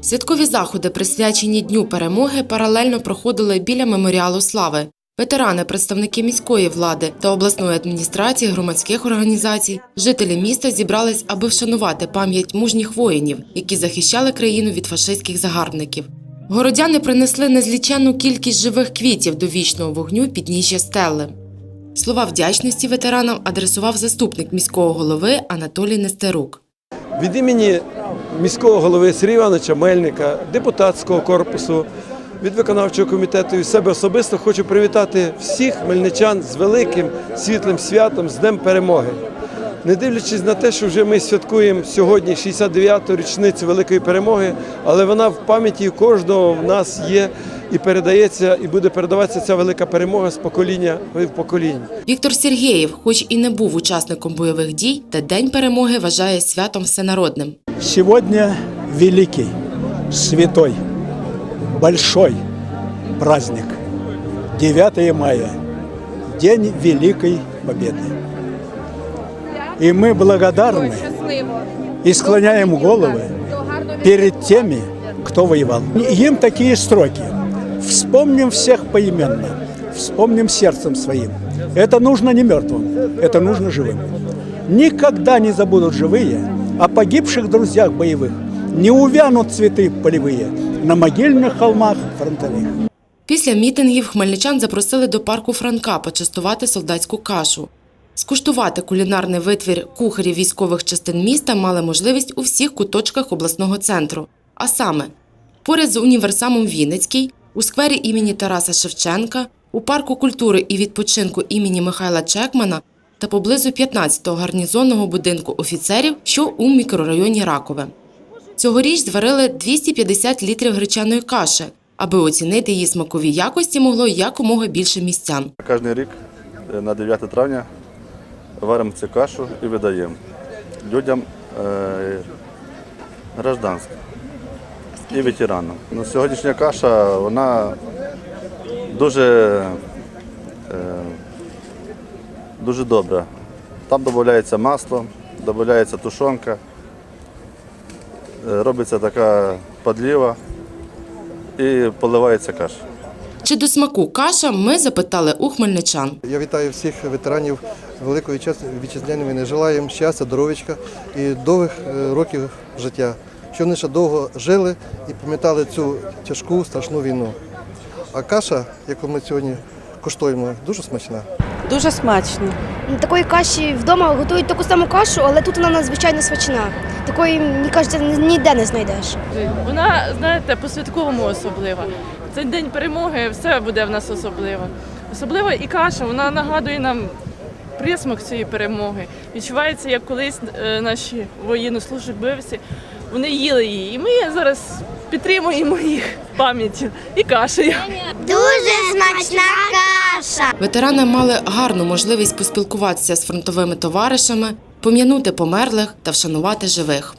Святкові заходи, присвячені Дню перемоги, паралельно проходили біля меморіалу слави. Ветерани, представники міської влади та обласної адміністрації, громадських організацій, жителі міста зібрались, аби вшанувати пам'ять мужніх воїнів, які захищали країну від фашистських загарбників. Городяни принесли незліченну кількість живих квітів до вічного вогню підніжжя стели. Слова вдячності ветеранам адресував заступник міського голови Анатолій Нестерук. Від імені міського голови Сергія Івановича Мельника, депутатського корпусу, від виконавчого комітету і себе особисто хочу привітати всіх хмельничан з великим світлим святом, з Днем Перемоги. Не дивлячись на те, що вже ми святкуємо сьогодні 69-ту річницю великої перемоги, але вона в пам'яті кожного в нас є і передається, і буде передаватися ця велика перемога з покоління в покоління. Віктор Сергєєв, хоч і не був учасником бойових дій, та День перемоги вважає святом всенародним. Сегодня великий, святой, большой праздник. 9 мая, День Великой Победы. И мы благодарны и склоняем головы перед теми, кто воевал. Им такие строки. Вспомним всех поименно, вспомним сердцем своим. Это нужно не мертвым, это нужно живым. Никогда не забудут живые о погибших друзьях боевых. Не увянут цветы полевые на могильных холмах фронтовых. Після мітингів хмельничан запросили до парку Франка почастувати солдатську кашу. Скуштувати кулінарний витвір кухарів військових частин міста мали можливість у всіх куточках обласного центру. А саме, поряд з універсамом Вінницький, у сквері імені Тараса Шевченка, у парку культури і відпочинку імені Михайла Чекмана та поблизу 15-го гарнізонного будинку офіцерів, що у мікрорайоні Ракове. Цьогоріч зварили 250 літрів гречаної каші, аби оцінити її смакові якості могло якомога більше містян. Кожен рік е, на 9 травня варимо цю кашу і видаємо людям е, гражданським і ветеранам. Ну, сьогоднішня каша вона дуже, дуже добра. Там додається масло, додається тушонка, е, робиться така подліва і поливається каша. Чи до смаку каша ми запитали у хмельничан. Я вітаю всіх ветеранів Великої вітчизняної війни. Желаємо щастя, здоров'ячка і довгих е, років життя, щоб вони ще довго жили і пам'ятали цю тяжку страшну війну. А каша, яку ми сьогодні куштуємо, дуже смачна. Дуже смачно. Такої каші вдома готують таку саму кашу, але тут вона надзвичайно смачна. Такої, мені кажеться, ніде не знайдеш. Вона, знаєте, по-святковому особлива. Цей день перемоги все буде в нас особливо. Особливо і каша, вона нагадує нам присмак цієї перемоги. Відчувається, як колись е, наші воєннослужбовці, вони їли її. І ми зараз підтримуємо їх пам'яттю і кашею. Дуже смачна каша. Ветерани мали гарну можливість поспілкуватися з фронтовими товаришами, пом'янути померлих та вшанувати живих.